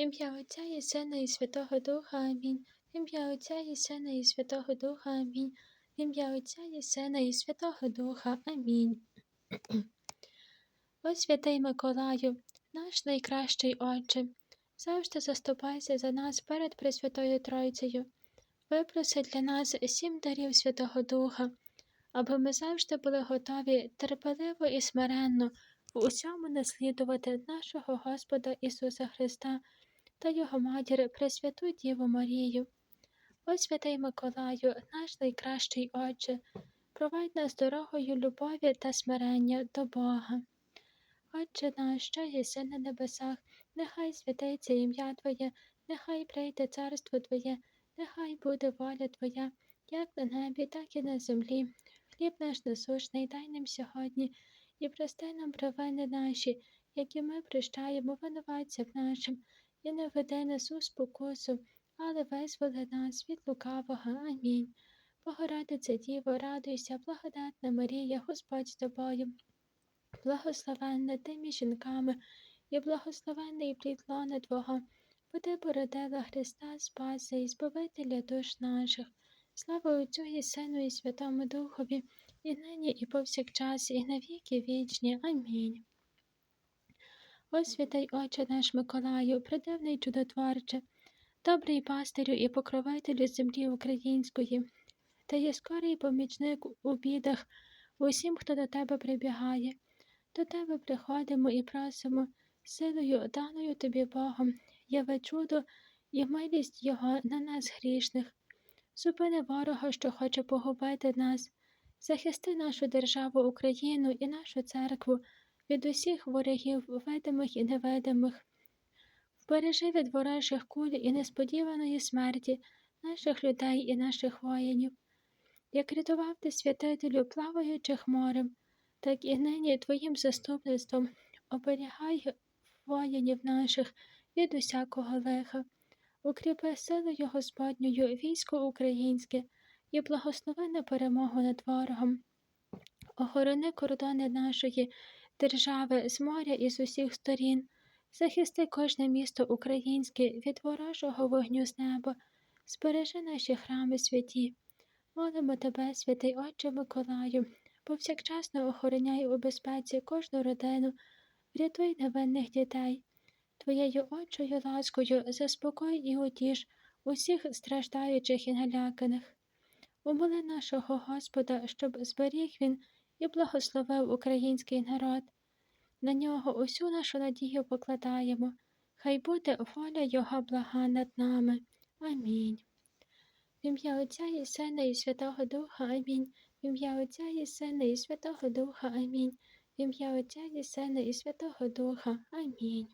ім'я Отця і Сина, і Святого Духа. Амінь. ім'я Отця і Сина, і Святого Духа. Амінь. ім'я Отця і Сина, і Святого Духа. Амінь. О святий Миколаю, наш найкращий Отче, завжди заступайся за нас перед Пресвятою Тройцею. Випроси для нас сім дарів Святого Духа, аби ми завжди були готові терпеливо і смиренно в усьому наслідувати нашого Господа Ісуса Христа та Його матір Пресвяту Діву Марію. О святий Миколаю, наш найкращий Отче, провадь нас дорогою любові та смирення до Бога. Отче наш, що єси на небесах, нехай святиться ім'я Твоє, нехай прийде царство Твоє, нехай буде воля Твоя, як на небі, так і на землі. Хліб наш насушний дай нам сьогодні і прости нам провини наші, які ми прощаємо винуватцям нашим, і не веди нас у спокусу, але визволи нас від лукавого. Амінь. Богородице Діво, радуйся, благодатна Марія, Господь з тобою. Благословенна ти між жінками, і благословенний плід лона Твого, бо ти породила Христа Спаса і Збавителя душ наших. Слава Отцю і Сину, і Святому Духові, і нині, і повсякчас, і на віки вічні. Амінь. О святий Отче наш Миколаю, придивний чудотворче, добрий пастирю і покровителю землі української, та є скорий помічник у бідах усім, хто до тебе прибігає. До тебе приходимо і просимо силою, даною тобі Богом, яви чудо і милість Його на нас грішних. Зупини ворога, що хоче погубити нас, захисти нашу державу Україну і нашу церкву від усіх ворогів, видимих і невидимих. Вбережи від ворожих куль і несподіваної смерті наших людей і наших воїнів. Як рятував ти святителю, плаваючих морем, так і нині Твоїм заступництвом оберігай воїнів наших від усякого лиха, укріпи силою Господньою військо українське і благослови на перемогу над ворогом. Охорони кордони нашої держави з моря і з усіх сторін, захисти кожне місто українське від ворожого вогню з неба, збережи наші храми святі. Молимо тебе, святий Отче Миколаю, повсякчасно охороняй у безпеці кожну родину, врятуй невинних дітей. Твоєю отчою ласкою заспокой і утіш усіх страждаючих і наляканих. Умоли нашого Господа, щоб зберіг він і благословив український народ. На нього усю нашу надію покладаємо. Хай буде воля Його блага над нами. Амінь. В ім'я Отця і Сина, і Святого Духа Амінь. В ім'я Отця і Сина, і Святого Духа Амінь. В ім'я Отця і Сина, і Святого Духа. Амінь.